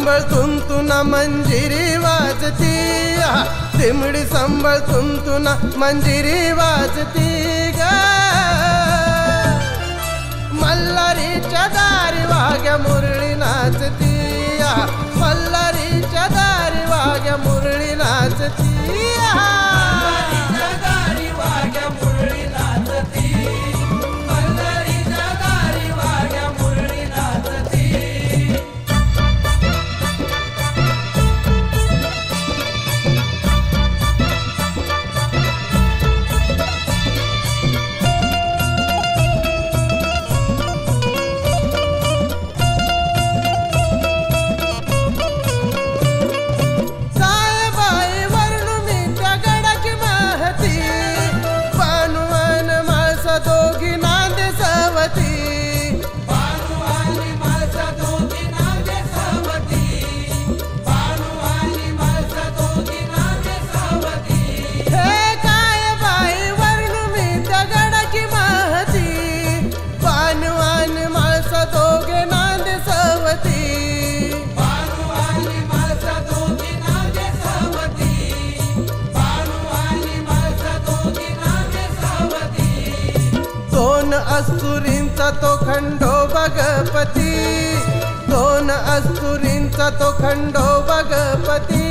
संबळ सांभाळतून तुना मंजिरी वाजती. तिमडी संबळ तुना मंजिरी वाजती ग. मल्हारीच्या दारी वाग्या मुरळी नाचती. अस्तुरींचा तो खंडो भगपती. दोन अस्तुरींचा तो खंडो भगपती.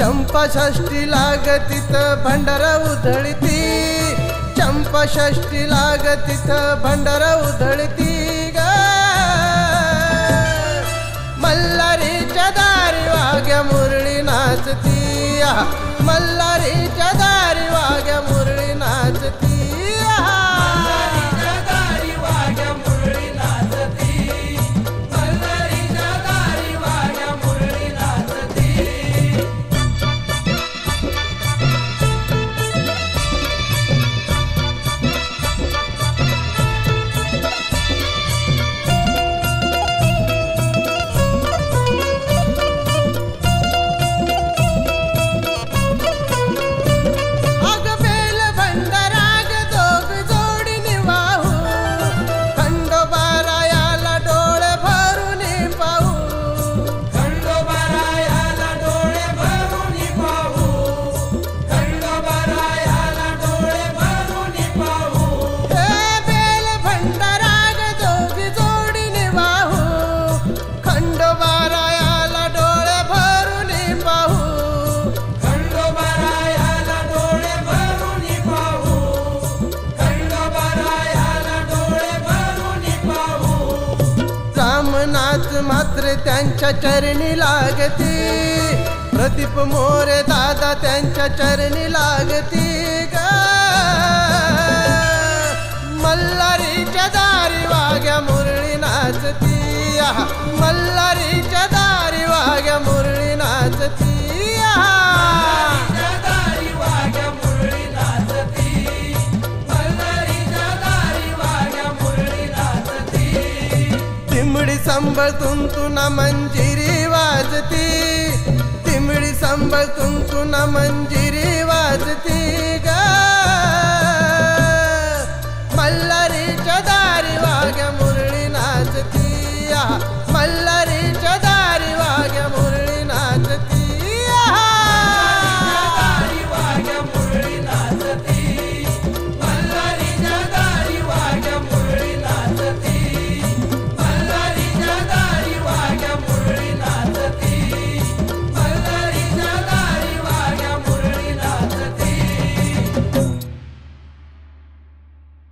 चंपाषष्टी लागतीत भंडारा उधळती. चंपाषष्टी लागतीत भंडारा उधळती. भावनाच मात्र त्यांच्या चरणी लागती प्रदीप मोरे दादा त्यांच्या चरणी लागती ग मल्हारीच्या दारी वाग्या मुरळी नाचती आहा. संबळ तुंतुना मंजिरी वाजती. तिमळी संबळ तुंतुना मंजिरी वाजती ग. मल्हारीच्या दारी वाघ्या मुरळी नाचती. मल्हारीच्या दारी वाघ्या मुरळी नाचती.